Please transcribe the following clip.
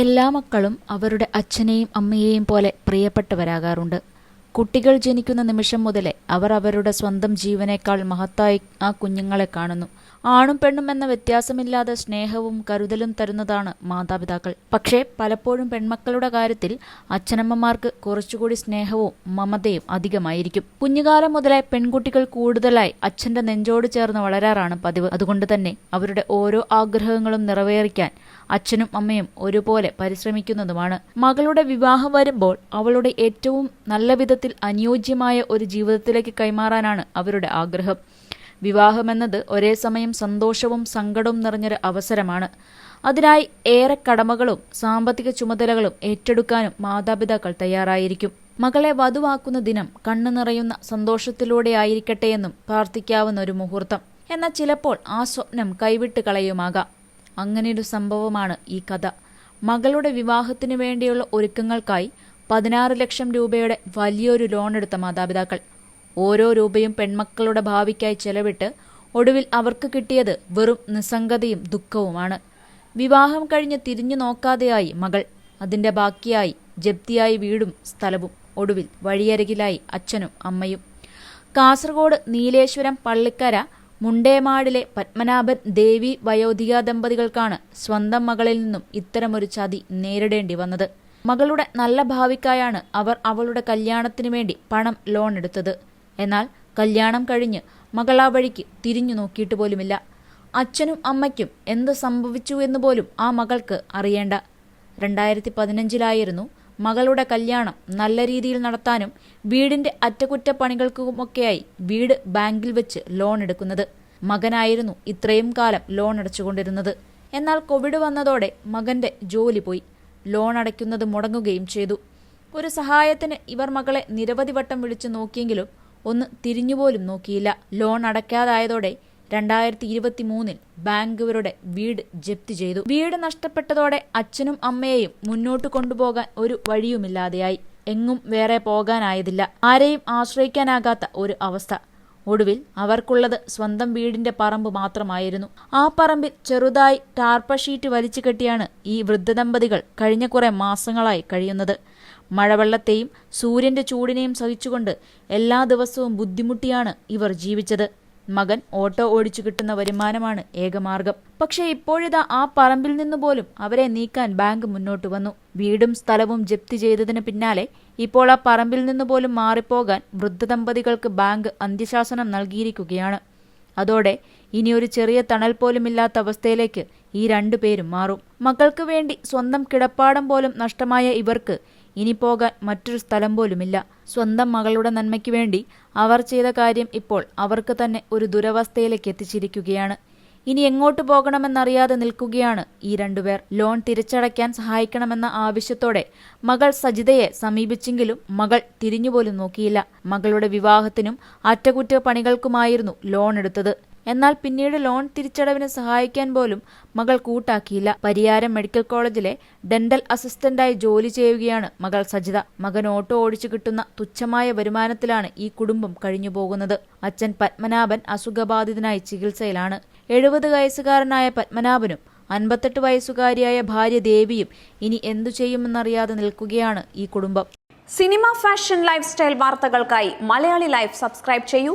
എല്ലാ മക്കളും അവരുടെ അച്ഛനെയും അമ്മയെയും പോലെ പ്രിയപ്പെട്ടവരാകാറുണ്ട്. കുട്ടികൾ ജനിക്കുന്ന നിമിഷം മുതലേ അവർ അവരുടെ സ്വന്തം ജീവനേക്കാൾ മഹത്തായി ആ കുഞ്ഞുങ്ങളെ കാണുന്നു. ആണും പെണ്ണും എന്ന വ്യത്യാസമില്ലാതെ സ്നേഹവും കരുതലും തരുന്നതാണ് മാതാപിതാക്കൾ. പക്ഷേ പലപ്പോഴും പെൺമക്കളുടെ കാര്യത്തിൽ അച്ഛനമ്മമാർക്ക് കുറച്ചുകൂടി സ്നേഹവും മമതയും അധികമായിരിക്കും. കുഞ്ഞുകാലം മുതലേ പെൺകുട്ടികൾ കൂടുതലായി അച്ഛന്റെ നെഞ്ചോട് ചേർന്ന് വളരാറാണ് പതിവ്. അതുകൊണ്ട് തന്നെ അവരുടെ ഓരോ ആഗ്രഹങ്ങളും നിറവേറിക്കാൻ അച്ഛനും അമ്മയും ഒരുപോലെ പരിശ്രമിക്കുന്നതുമാണ്. മകളുടെ വിവാഹം വരുമ്പോൾ അവളുടെ ഏറ്റവും നല്ല വിധത്തിൽ അനുയോജ്യമായ ഒരു ജീവിതത്തിലേക്ക് കൈമാറാനാണ് അവരുടെ ആഗ്രഹം. വിവാഹമെന്നത് ഒരേ സമയം സന്തോഷവും സങ്കടവും നിറഞ്ഞൊരു അവസരമാണ്. അതിനായി ഏറെ കടമകളും സാമ്പത്തിക ചുമതലകളും ഏറ്റെടുക്കാനും മാതാപിതാക്കൾ തയ്യാറായിരിക്കും. മകളെ വധുവാക്കുന്ന ദിനം കണ്ണു നിറയുന്ന സന്തോഷത്തിലൂടെ ആയിരിക്കട്ടെ എന്നും പ്രാർത്ഥിക്കാവുന്ന ഒരു മുഹൂർത്തം. എന്നാൽ ചിലപ്പോൾ ആ സ്വപ്നം കൈവിട്ട് കളയുമാകാം. അങ്ങനെയൊരു സംഭവമാണ് ഈ കഥ. മകളുടെ വിവാഹത്തിനു വേണ്ടിയുള്ള ഒരുക്കങ്ങൾക്കായി പതിനാറ് ലക്ഷം രൂപയുടെ വലിയൊരു ലോൺ എടുത്ത മാതാപിതാക്കൾ. ഓരോ രൂപയും പെൺമക്കളുടെ ഭാവിക്കായി ചെലവിട്ട് ഒടുവിൽ അവർക്ക് കിട്ടിയത് വെറും നിസ്സംഗതയും ദുഃഖവുമാണ്. വിവാഹം കഴിഞ്ഞ് തിരിഞ്ഞു നോക്കാതെയായി മകൾ. അതിന്റെ ബാക്കിയായി ജപ്തിയായി വീടും സ്ഥലവും. ഒടുവിൽ വഴിയരികിലായി അച്ഛനും അമ്മയും. കാസർഗോഡ് നീലേശ്വരം പള്ളിക്കര മുണ്ടേമാടിലെ പത്മനാഭൻ ദേവി വയോധിക ദമ്പതികൾക്കാണ് സ്വന്തം മകളിൽ നിന്നും ഇത്തരമൊരു ചതി നേരിടേണ്ടി വന്നത്. മകളുടെ നല്ല ഭാവിക്കായാണ് അവർ അവളുടെ കല്യാണത്തിനു വേണ്ടി പണം ലോൺ എടുത്തത് എന്നാൽ കല്യാണം കഴിഞ്ഞ് മകളാ വഴിക്ക് തിരിഞ്ഞു നോക്കിയിട്ട് പോലുമില്ല. അച്ഛനും അമ്മയ്ക്കും എന്ത് സംഭവിച്ചു എന്ന് പോലും ആ മകൾക്ക് അറിയേണ്ട. രണ്ടായിരത്തി പതിനഞ്ചിലായിരുന്നു മകളുടെ കല്യാണം നല്ല രീതിയിൽ നടത്താനും വീടിന്റെ അറ്റകുറ്റപ്പണികൾക്കുമൊക്കെയായി വീട് ബാങ്കിൽ വെച്ച് ലോൺ എടുക്കുന്നത്. മകനായിരുന്നു ഇത്രയും കാലം ലോൺ അടച്ചുകൊണ്ടിരുന്നത്. എന്നാൽ കോവിഡ് വന്നതോടെ മകന്റെ ജോലി പോയി. ലോൺ അടയ്ക്കുന്നത് മുടങ്ങുകയും ചെയ്തു. ഒരു സഹായത്തിന് ഇവർ മകളെ നിരവധി വട്ടം വിളിച്ചു നോക്കിയെങ്കിലും ഒന്ന് തിരിഞ്ഞുപോലും നോക്കിയില്ല. ലോൺ അടയ്ക്കാതായതോടെ രണ്ടായിരത്തി ഇരുപത്തി മൂന്നിൽ ബാങ്ക് ഇവരുടെ വീട് ജപ്തി ചെയ്തു. വീട് നഷ്ടപ്പെട്ടതോടെ അച്ഛനും അമ്മയെയും മുന്നോട്ട് കൊണ്ടുപോകാൻ ഒരു വഴിയുമില്ലാതെയായി. എങ്ങും വേറെ പോകാനായതില്ല. ആരെയും ആശ്രയിക്കാനാകാത്ത ഒരു അവസ്ഥ. ഒടുവിൽ അവർക്കുള്ളത് സ്വന്തം വീടിന്റെ പറമ്പ് മാത്രമായിരുന്നു. ആ പറമ്പിൽ ചെറുതായി ടാർപ്പ ഷീറ്റ് വലിച്ചു കെട്ടിയാണ് ഈ വൃദ്ധദമ്പതികൾ കഴിഞ്ഞ കുറെ മാസങ്ങളായി കഴിയുന്നത്. മഴവെള്ളത്തെയും സൂര്യന്റെ ചൂടിനെയും സഹിച്ചുകൊണ്ട് എല്ലാ ദിവസവും ബുദ്ധിമുട്ടിയാണ് ഇവർ ജീവിച്ചത്. മകൻ ഓട്ടോ ഓടിച്ചു കിട്ടുന്ന വരുമാനമാണ് ഏകമാർഗം. പക്ഷേ ഇപ്പോഴിതാ ആ പറമ്പിൽ നിന്ന് പോലും അവരെ നീക്കാൻ ബാങ്ക് മുന്നോട്ട് വന്നു. വീടും സ്ഥലവും ജപ്തി ചെയ്തതിന് പിന്നാലെ ഇപ്പോൾ ആ പറമ്പിൽ നിന്ന് പോലും മാറിപ്പോകാൻ വൃദ്ധദമ്പതികൾക്ക് ബാങ്ക് അന്ത്യശാസനം നൽകിയിരിക്കുകയാണ്. അതോടെ ഇനി ഒരു ചെറിയ തണൽ പോലുമില്ലാത്ത അവസ്ഥയിലേക്ക് ഈ രണ്ടുപേരും മാറും. മക്കൾക്ക് വേണ്ടി സ്വന്തം കിടപ്പാടം പോലും നഷ്ടമായ ഇവർക്ക് ഇനി പോകാൻ മറ്റൊരു സ്ഥലം പോലുമില്ല. സ്വന്തം മകളുടെ നന്മയ്ക്ക് വേണ്ടി അവർ ചെയ്ത കാര്യം ഇപ്പോൾ അവർക്ക് തന്നെ ഒരു ദുരവസ്ഥയിലേക്ക് എത്തിച്ചിരിക്കുകയാണ്. ഇനി എങ്ങോട്ട് പോകണമെന്നറിയാതെ നിൽക്കുകയാണ് ഈ രണ്ടുപേർ. ലോൺ തിരിച്ചടയ്ക്കാൻ സഹായിക്കണമെന്ന ആവശ്യത്തോടെ മകൾ സജിതയെ സമീപിച്ചെങ്കിലും മകൾ തിരിഞ്ഞുപോലും നോക്കിയില്ല. മകളുടെ വിവാഹത്തിനും അറ്റകുറ്റപ്പണികൾക്കുമായിരുന്നു ലോൺ എടുത്തത്. എന്നാൽ പിന്നീട് ലോൺ തിരിച്ചടവിന് സഹായിക്കാൻ പോലും മകൾ കൂട്ടാക്കിയില്ല. പരിയാരം മെഡിക്കൽ കോളേജിലെ ഡെന്റൽ അസിസ്റ്റന്റായി ജോലി ചെയ്യുകയാണ് മകൾ സജിത. മകൻ ഓട്ടോ ഓടിച്ചു കിട്ടുന്ന തുച്ഛമായ വരുമാനത്തിലാണ് ഈ കുടുംബം കഴിഞ്ഞു പോകുന്നത് അച്ഛൻ പത്മനാഭൻ അസുഖബാധിതനായി ചികിത്സയിലാണ്. എഴുപത് വയസ്സുകാരനായ പത്മനാഭനും അൻപത്തെട്ട് വയസ്സുകാരിയായ ഭാര്യ ദേവിയും ഇനി എന്തു ചെയ്യുമെന്നറിയാതെ നിൽക്കുകയാണ് ഈ കുടുംബം. സിനിമ ഫാഷൻ ലൈഫ് സ്റ്റൈൽ വാർത്തകൾക്കായി മലയാളി ലൈഫ് സബ്സ്ക്രൈബ് ചെയ്യൂ.